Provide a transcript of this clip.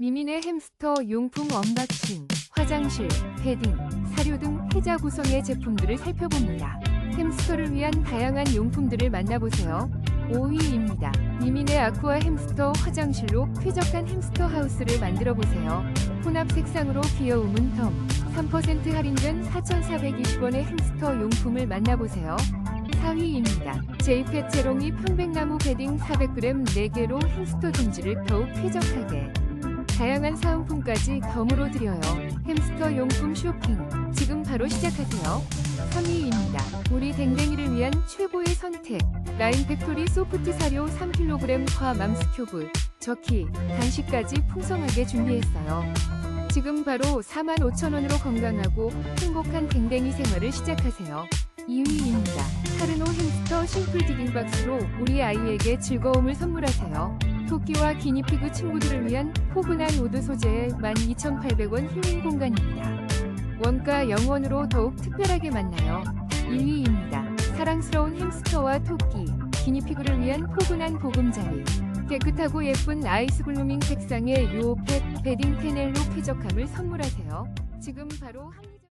미민의 햄스터 용품 언박싱, 화장실, 패딩, 사료 등 혜자 구성의 제품들을 살펴봅니다. 햄스터를 위한 다양한 용품들을 만나보세요. 5위입니다. 미민의 아쿠아 햄스터 화장실로 쾌적한 햄스터 하우스를 만들어 보세요. 혼합 색상으로 귀여움은 덤. 3% 할인된 4,420원의 햄스터 용품을 만나보세요. 4위입니다. 제이펫 제롱이 편백나무 베딩 400g 4개로 햄스터 둥지를 더욱 쾌적하게. 다양한 사은품까지 덤으로 드려요. 햄스터 용품 쇼핑. 지금 바로 시작하세요. 3위입니다. 우리 댕댕이를 위한 최고의 선택. 라인 팩토리 소프트 사료 3kg 과 맘스큐브, 저키, 간식까지 풍성하게 준비했어요. 지금 바로 45,000원으로 건강하고 행복한 댕댕이 생활을 시작하세요. 2위입니다. 카르노 햄스터 심플 디깅 박스로 우리 아이에게 즐거움을 선물하세요. 토끼와 기니피그 친구들을 위한 포근한 우드 소재의 12,800원 힐링 공간입니다. 원가 0원으로 더욱 특별하게 만나요. 1위입니다. 사랑스러운 햄스터와 토끼, 기니피그를 위한 포근한 보금자리. 깨끗하고 예쁜 아이스 블루밍 색상의 요펫 베딩 테넬로 쾌적함을 선물하세요. 지금 바로 합니다.